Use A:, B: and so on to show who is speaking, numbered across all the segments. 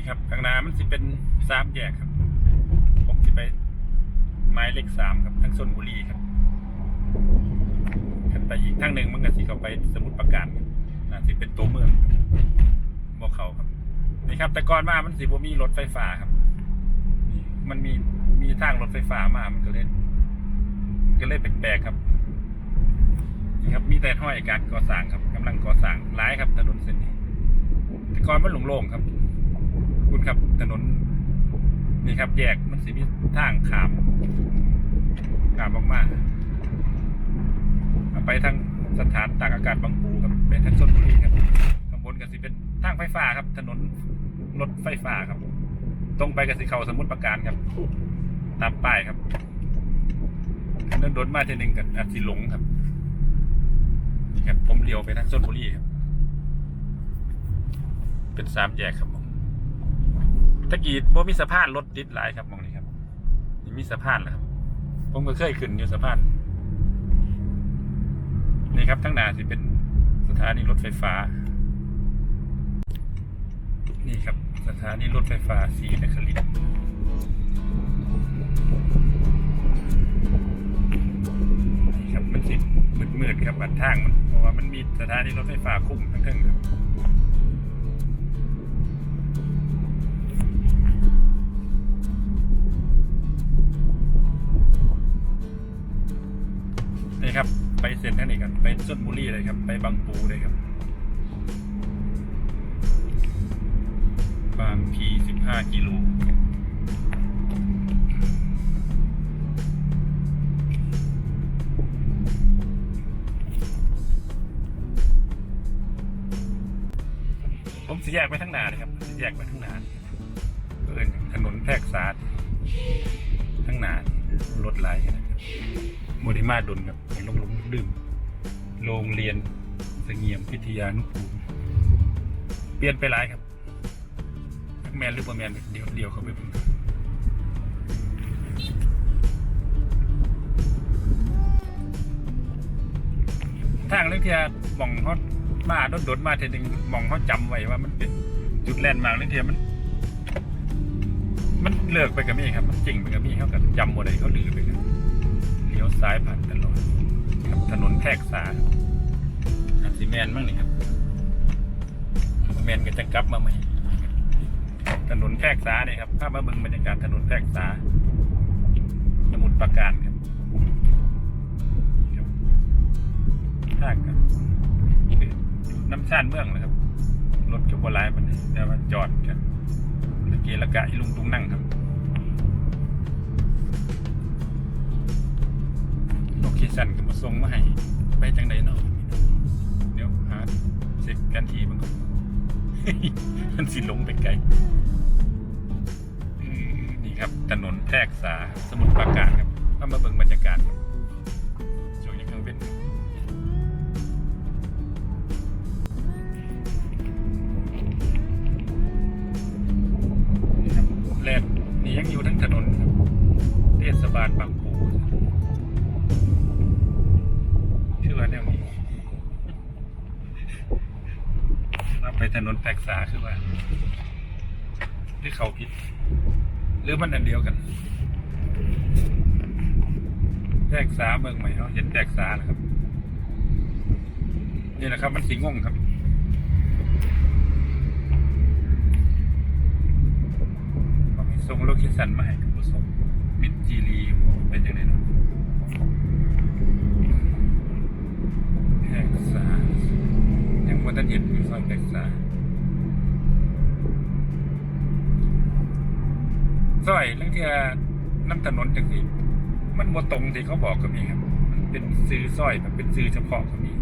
A: นี่ครับข้างหน้ามันสิเป็นสามแยกครับ ผมสิไปไม้เลขสามครับทั้งชนบุรีครับกันไปอีกทางหนึ่งมันก็สิเข้าไปสมุทรปราการน่าสิเป็นตัวเมืองบ่เขาครับนี่ครับ แต่ก่อนมามันสิบ่มีรถไฟฟ้าครับมันมีมีทางรถไฟฟ้ามามันก็เลยก็เลยแปลกๆครับนี่ครับ มีแต่ห้อยการก่อสร้างครับกำลังก่อสร้างหลายครับถนนเส้นนี้ แต่ก่อนมันหลงโล่งครับ คุณครับ ถนน นี่ครับ แยกมันสิมีทางขามขามออกมาเอาไปทางสถานตากอากาศบางปูครับเป็นทางชนบุรีครับข้างบนก็สิเป็นทางไฟฟ้าครับ ถนนรถไฟฟ้าครับ ตรงไปก็สิเขาสมุทรปราการครับ ตามป้ายครับเดินรถมาทีหนึ่งกับอาจสิหลงครับนี่ครับ ผมเลี้ยวไปทางชนบุรีครับ เป็นสามแยกครับ ตะกี้บ่มีสะพานรถติดหลายครับมองนี่ครับนี่มีสะพานแล้วครับ ผมก็เคยขึ้นอยู่สะพานนี่ครับทั้งหน้าสิเป็นสถานีรถไฟฟ้า นี่ครับ สถานีรถไฟฟ้าสีนครินนี่ครับมันสิมืดๆครับบัดทางมันเพราะว่ามันมีสถานีรถไฟฟ้าคุ้มทั้งเครับนี่ครับ ไปเซ็นทรัลนี่กันไปชลบุรีเลยครับ ไปบางปูเลยครับ บางพีสิบห้ากิโลผมสิแยกไปทั้งนาเลยครับสิแยกไปทั้งนาเอินถนนแพรกษาทั้งนารถไหลนะครับโมดิมาดุนครับลงลง ดื่ม โรงเรียนเสงี่ยมพิทยานุกูลเปลี่ยนไปหลายครับแมนหรือบ่แมนเดี๋ยวเดี๋ยวเขาไปเบิ่งทางเรื่องที่มองเขามาโดนโดนมาเทนึงมองเขาจำไว้ว่ามันเป็นจุดแลนด์มาร์กเรื่องที่มัน มันเลิกไปกับมี่ครับ มันจริงไปกับมี่เขากับจำหมดเลยเขาลือไปกันเลี้ยวซ้ายผ่านตลอด ถนนแพรกษาอาจสิแมนบ้างนี่ครับแมนก็จะกลับมาใหม่ถนนแพรกษาเนี่ยครับภาพมาเบิ่งบรรยากาศถนนแพรกษาสมุทรปราการครับครับท่ากันน้ำชานเมืองเลยครับรถจบวลายมันแต่ว่าจอดกันตะเกียละกะอีลุงตุงนั่งครับ โลเคชั่นก็มาส่งมาให้ไปจังไดเนาะเดี๋ยวหาเช็คกันทีมันก่อนมันสิลงไปไกลนี่ครับถนนแพรกษาสมุทรปราการครับมามาเบิ่งบรรยากาศช่วงนี้กลางเว้นนี่ครับแลนนี่ยังอยู่ทั้งถนนครับเทศบาลบางปูื่อว่าแนวนี้เราไปถนนแพรกษาคือว่าหรือเขาผิด หรือมันอันเดียวกันแพรกษาเมืองใหม่เขาเห็นแพรกษาแล้วครับ นี่แหละครับ มันสีง่งครับผมมีส่งโลเคชั่นมาให้คุณผู้ชมมิดจีรีเป็นยังไงเนาะ แท็กซ่า ยันตันเห็นอยู่ซอยแท็กซ่าซอยเรื่องที่น้ำถนนจังสิมันโมตรงที่เขาบอกก็มีครับ มันเป็นซื้อซอยมันเป็นซื้อเฉพาะก็มี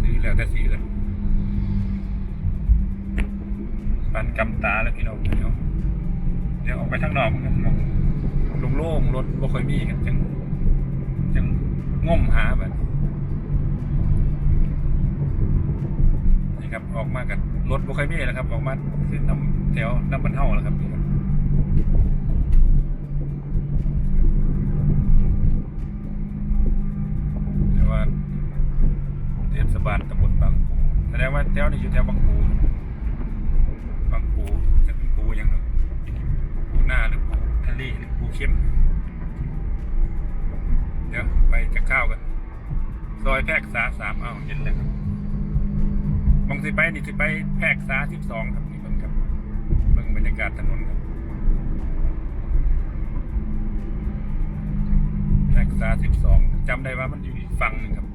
A: ซื้อแล้วแต่ซื้อเลยปันกำตาแล้วพี่น้องเดี๋ยวเดี๋ยวออกไปทางนอกมันมองโล่งรถบ่ค่อยมีกันจังจังง่มหาแบบี่ครับออกมากับรถบุคคลมี่แล้วครับ ออกมาขึ้นน้ำแถวน้ำบรรเทาแล้วครับนี่ครับแต่ว่าเทศบาลตำบลบางปูแสดงว่าแถวนี้อยู่แถวบางปูบางปูจะเปูยังปูหน้าหรือปูทะเลหรือปูเข้มเดี๋ยวไปจะข้าวกันซอยแพรกษาสามเอาเห็นแล้วครับ มองสิไปนี่สิไปแพรกษาสิบสองครับนี่เบิ่งครับเบิ่งบรรยากาศถนนครับแพรกษาสิบสองจำได้ว่ามันอยู่อีกฝั่งหนึงครับ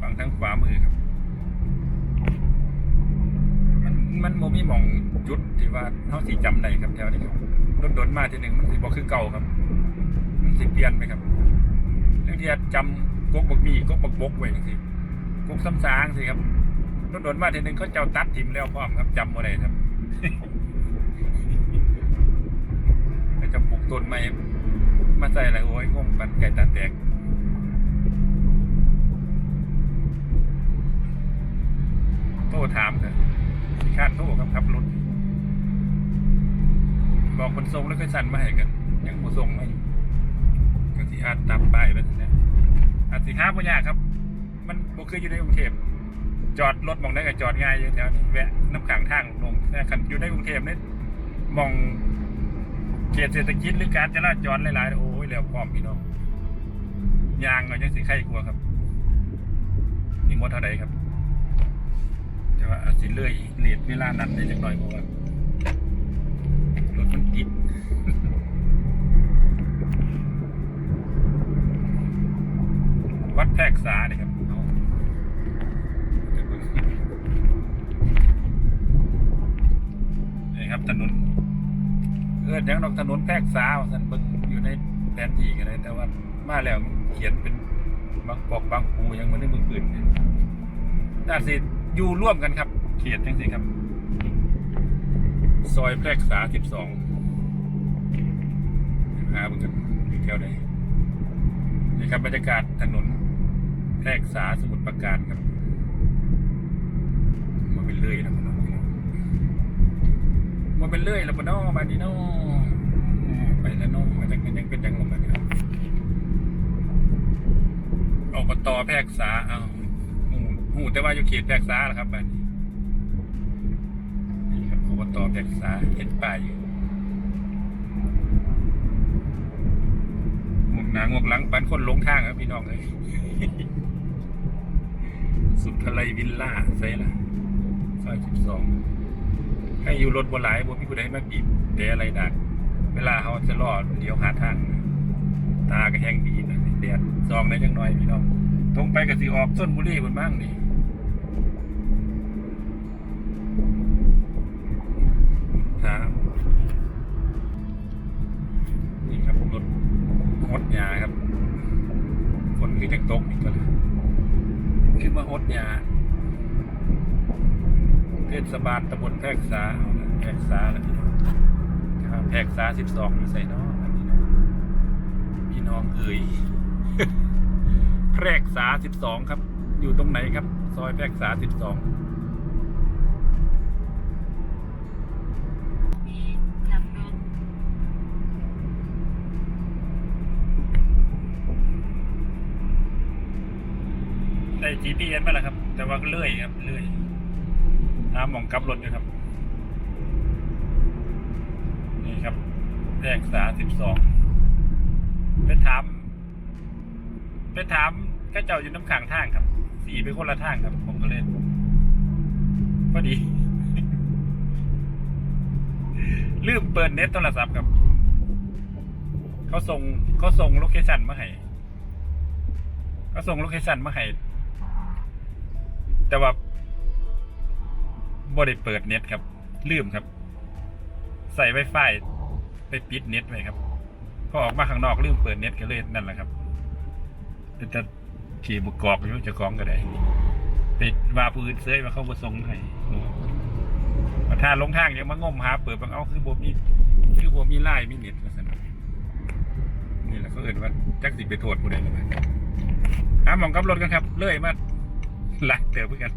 A: ฝั่งทางขวามือครับ มันมันโมมีหมองจุดที่ว่าเขาสี่จำได้ครับแถวนี้ครับรถโดนมาทีหนึ่งมันสิบอกคือเก่าครับ มันสิเปลี่ยนไหมครับเรื่องที่จะจำกกบกมีกกบกบกไว้จังสิกกซ้ำซางสิครับ ถโดนมาทีนึงเขาเจ้าตัดทิมแล้วพร้อมครับจำบ่ได้ครับจะปลูกต้นไม้มาใส่อะไรโอ้ยงงปันไก่ตาแตกโทรถามเถอะคาดโทรครับขับรถบอกคนส่งแล้วก็สั่นมาให้กัน ยังบ่ส่งมาอยู่ก็สิอาจตามป้ายไปถึงนี้อาจสิหาบ่ยากครับ มันบ่เคยอยู่ในกรุงเทพ จอดรถมองได้ก็จอดง่ายอยู่แถวนี้แวะน้ำขังทางลงแต่คันอยู่ในกรุงเทพนี่มองเขตเศรษฐกิจหรือการจราจรหลายๆโอ้ยแล้วพร้อมพี่น้องยางก็ยังสิไข้กลัวครับนี่มดเท่าใดครับแต่ว่าอาจสิเลื่อยเลทเวลานั้นได้จักหน่อยเพราะว่ารถมันติดวัดแพรกษาเนี่ยครับ ถนนเออยังดอกถนนแพรกษาว่าสันเบิ่งอยู่ในแผนที่กันเลยแต่ว่ามาแล้วเขียนเป็นบางปอกบางปูยังมือนในเมืองอื่นนี่น่าสิอยู่ร่วมกันครับ เขียนจังสิครับ ซอยแพรกษาสิบสองหาเบิ่งกันอยู่แถวไหนนี่ครับบรรยากาศถนนแพรกษาสมุทรปราการครับมาเป็นเลื่อยแล้วมัน น้องพี่น้องมาเป็นเลื่อยแล้วมันน้องมาดีน้องไปแล้วน้องมาจากเป็นยังเป็นยังลงมาเนี่ยออกมาต่อแพรกษาเอาหูหูแต่ว่าอยู่เขตแพรกษาแหละครับบ้านนี้นี่ครับอบตแพรกษาเห็นป้ายอยู่งวกหนางวกหลังปันคนหลงทางครับพี่น้องเลยสุดทะเลวิลล่าใส่ละซอยสิบสอง ให้อยู่รถบนหลายบนพี่ผู้ใดมาบีบแต่อะไรดักเวลาเขาจะรอดเดี๋ยวหาทาง ตาก็แห้งดีนะแดดซองได้ยังน้อยพี่น้องตรงไปกับสีออกส้นบุรีบนบ้างนี่ถามนี่ครับรถฮดยาครับฝนคือจะตกอีกแล้วขึ้นมาฮดยา เทศบาลตำบลแพรกษาเอานะแพรกษาแล้วพี่น้องครับแพรกษาสิบสองใส่เนาะอันนี้เนาะพี่น้องเอ่ยแพรกษาสิบสองครับ อยู่ตรงไหนครับ ซอยแพรกษาสิบสอง
B: มีหนักรถ
A: ได้ GPS มาแล้วครับ แต่ว่าก็เลื่อยครับเลื่อย ตามหมองกลับรถอยู่ครับ นี่ครับแพรกษาสิบสองไปถามไปถามก็เจ้าอยู่น้ำขังทางครับ สีเป็นคนละทางครับ ผมก็เลยพอดี ลืมเปิดเน็ตโทรศัพท์ครับ เขาส่งเขาส่งโลเคชันมาให้เขาส่งโลเคชันมาให้แต่ว่า บ่ได้เปิดเน็ตครับ ลืมครับ ใส่ไวไฟไปปิดเน็ตไว้ครับพอออกมาข้างนอกลืมเปิดเน็ตก็เลยนั่นแหละครับจะขี่บุกกอกอยู่จะกองก็ได้ไปว่าปืนเซ้ยมาเข้ามาส่งให้มาถ้าลงทางยังมางมหาเปิดบางเอาคือบ่มีคือบ่มีไล่มีเน็ตมาสนนี่แหละเขาเอ่นว่าจักสิไปโทษผู้ใดเลยนะหาหมองกับรถกันครับ เลื่อยมาหลักเติบเพื่อกัน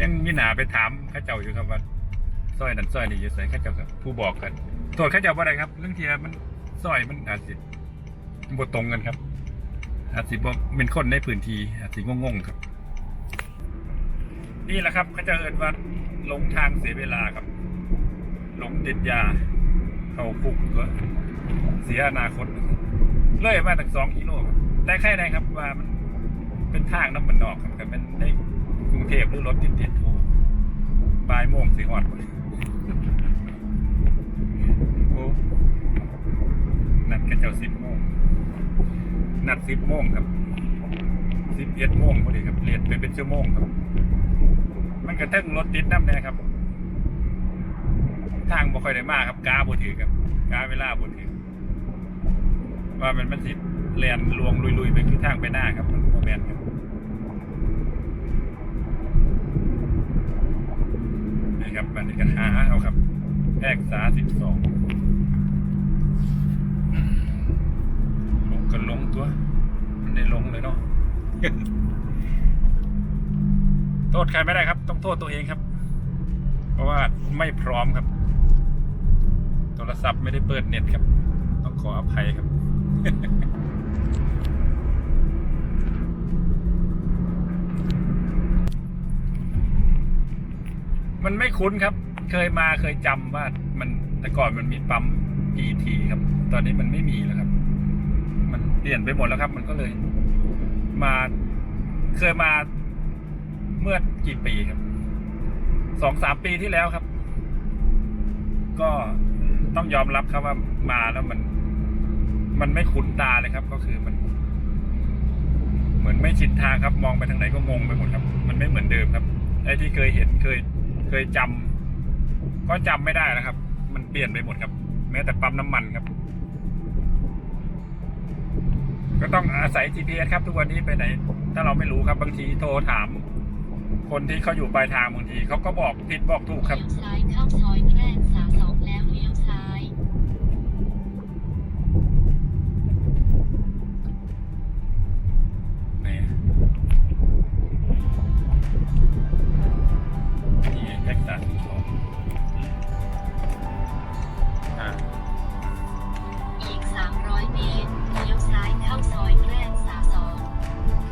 A: ยังมีหนาไปถามข้าเจ้าอยู่ครับว่าซอยนั้นซอยนี้อยู่ใส่ข้าเจ้าครับผู้บอกกันโทษเข้าเจ้าว่าอะไรครับเรื่องเทียมันซอยมันอาจสิบ่ตรงกันครับ อาจสิบเป็นคนในพื้นที่อาจสิงงๆครับ นี่แหละครับเขาเจะเอินว่าหลงทางเสียเวลาครับหลงติดยา เข้าคุกก็เสียอนาคตเลยมาตั้งสองกิโลครับแต่แค่ไหนครับว่ามันเป็นทางน้ำมันนอกครับแต่มันในกรุง เทพหรือรถติดติดๆโอ้บ่ายโมงสิฮอดโอ้นัดกันเจ้าสิบโมงนัดสิบโมงครับสิบเอ็ดโมงพอดีครับเรียนไปเป็นชั่วโมงครับ มันกระทั่งรถติดน้ำเนี่ยครับ ทางบ่ค่อยได้มากครับกาบ่ถือครับกาเวลาบ่ถือว่ามันมันสิแลนลวงลุยๆไปคือทางไปหน้าครับมันโมแมนครับนี่ ครับมันนี่กันหาเอาครับแพกษาสิบสองลงกันลงตัว มันได้ลงเลยเนาะโทษใครไม่ได้ครับ ต้องโทษตัวเองครับ เพราะว่าไม่พร้อมครับ โทรศัพท์ไม่ได้เปิดเน็ตครับ ต้องขออภัยครับ มันไม่ คุ้นครับ เคยมาเคยจำว่ามันแต่ก่อนมันมีปั๊ม PT ครับ ตอนนี้มันไม่มีแล้วครับ มันเปลี่ยนไปหมดแล้วครับ มันก็เลย มาเคยมาเมื่อกี่ปีครับสองสามปีที่แล้วครับ ก็ต้องยอมรับครับว่ามาแล้วมัน มันไม่คุ้นตาเลยครับ ก็คือมัน เหมือนไม่ชินทางครับ มองไปทางไหนก็งงไปหมดครับ มันไม่เหมือนเดิมครับไอ้ที่เคยเห็นเคย เคยจำก็จำไม่ได้นะครับ มันเปลี่ยนไปหมดครับ แม้แต่ปั๊มน้ำมันครับ ก็ต้องอาศัย GPS ครับ ทุกวันนี้ไปไหน ถ้าเราไม่รู้ครับ บางทีโทรถาม คนที่เขาอยู่ปลายทางบางทีเขาก็บอกผิดบอกถูกครับ
B: ซ้ายเข้าซอยแรก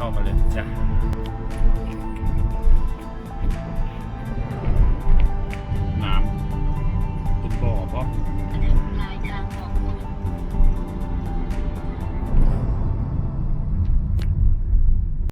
A: เข้ามาเลยจ้ะ